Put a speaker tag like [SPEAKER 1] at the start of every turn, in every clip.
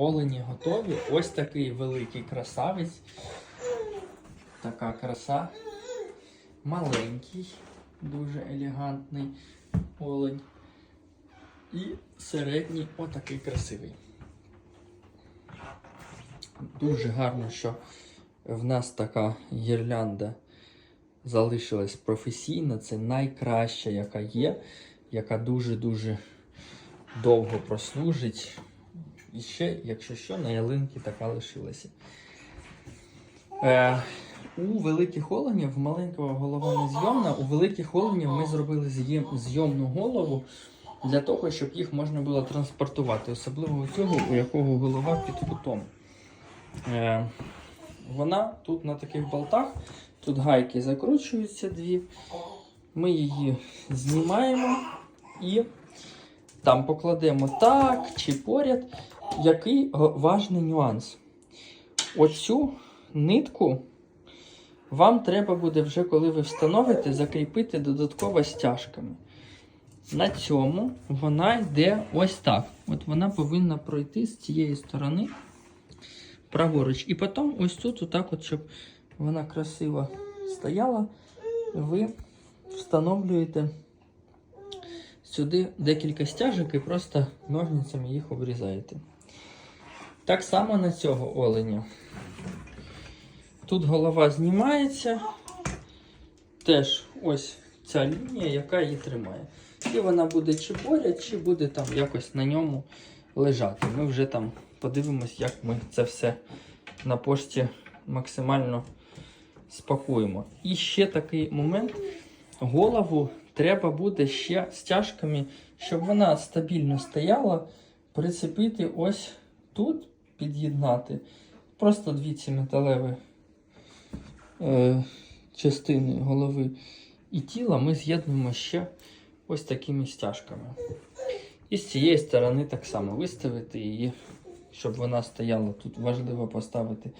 [SPEAKER 1] олені готові. Ось такий великий красавець. Така краса. Маленький, дуже елегантний олень. І середній отакий красивий. Дуже гарно, що в нас така гірлянда залишилась професійна. Це найкраща, яка є, яка дуже-дуже довго прослужить. І ще, якщо що, на ялинці така лишилася. Е, у великих оленів маленького голова не зйомна. У великих оленів ми зробили зйомну голову для того, щоб їх можна було транспортувати, особливо у цього, у якого голова під кутом. Е, вона тут на таких болтах, тут гайки закручуються дві. Ми її знімаємо і там покладемо так чи поряд. Який важний нюанс? Оцю нитку вам треба буде вже, коли ви встановите, закріпити додатково стяжками. На цьому вона йде ось так. От вона повинна пройти з цієї сторони праворуч. І потім ось тут, отак, от, щоб вона красиво стояла, ви встановлюєте сюди декілька стяжок і просто ножницями їх обрізаєте. Так само на цього оленя. Тут голова знімається. Теж ось ця лінія, яка її тримає. І вона буде чи поряд, чи буде там якось на ньому лежати. Ми вже там подивимось, як ми це все на пошті максимально спакуємо. І ще такий момент. Голову треба буде ще стяжками, щоб вона стабільно стояла, прицепити ось тут, під'єднати. Просто дві ці металеві е, частини голови і тіла ми з'єднуємо ще ось такими стяжками. І з цієї сторони так само виставити її, щоб вона стояла. Тут важливо поставити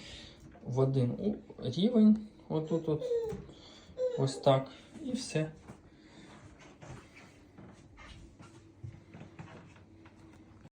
[SPEAKER 1] в один рівень, отут, от, ось так, і все.